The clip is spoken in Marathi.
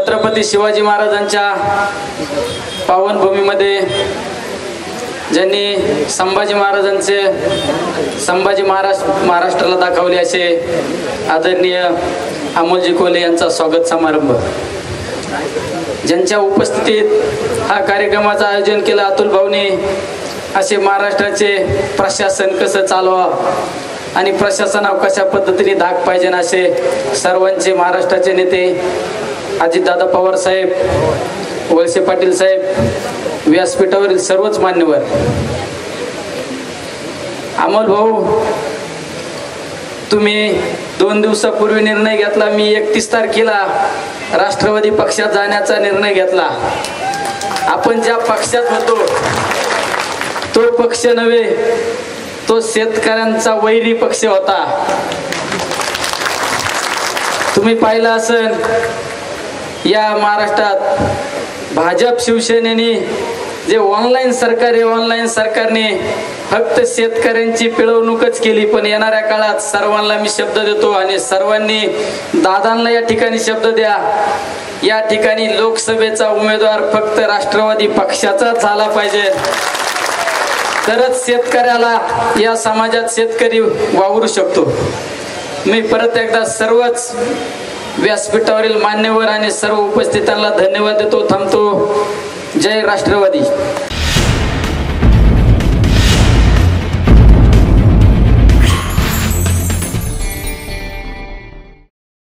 छत्रपती शिवाजी महाराजांच्या पावनभूमीमध्ये ज्यांनी संभाजी महाराजांचे संभाजी महाराष्ट्र महाराष्ट्राला दाखवले असे आदरणीय अमोलजी कोले यांचा स्वागत समारंभ. ज्यांच्या उपस्थितीत हा कार्यक्रमाचं आयोजन केलं अतुल भाऊने असे महाराष्ट्राचे प्रशासन कसं चालवा आणि प्रशासनावर कशा पद्धतीने धाक पाहिजे असे सर्वांचे महाराष्ट्राचे नेते अजितदादा पवार साहेब वळसे पाटील साहेब व्यासपीठावरील सर्वच मान्यवर. अमोल भाऊ तुम्ही दोन दिवसापूर्वी निर्णय घेतला मी एकतीस तारखेला राष्ट्रवादी पक्षात जाण्याचा निर्णय घेतला. आपण ज्या पक्षात होतो तो पक्ष नव्हे तो शेतकऱ्यांचा वैरी पक्ष होता. तुम्ही पाहिलं असेल या महाराष्ट्रात भाजप शिवसेनेने जे ऑनलाईन सरकार आहे ऑनलाईन सरकारने फक्त शेतकऱ्यांची पिळवणूकच केली पण येणाऱ्या काळात सर्वांना मी शब्द देतो आणि सर्वांनी दादांना या ठिकाणी शब्द द्या. या ठिकाणी लोकसभेचा उमेदवार फक्त राष्ट्रवादी पक्षाचा झाला पाहिजे. तरच शेतकऱ्याला या समाजात शेतकरी वावरू शकतो. मी परत एकदा सर्वच व्यासपीठावरील मान्यवर आणि सर्व उपस्थितांना धन्यवाद देतो थांबतो. जय राष्ट्रवादी.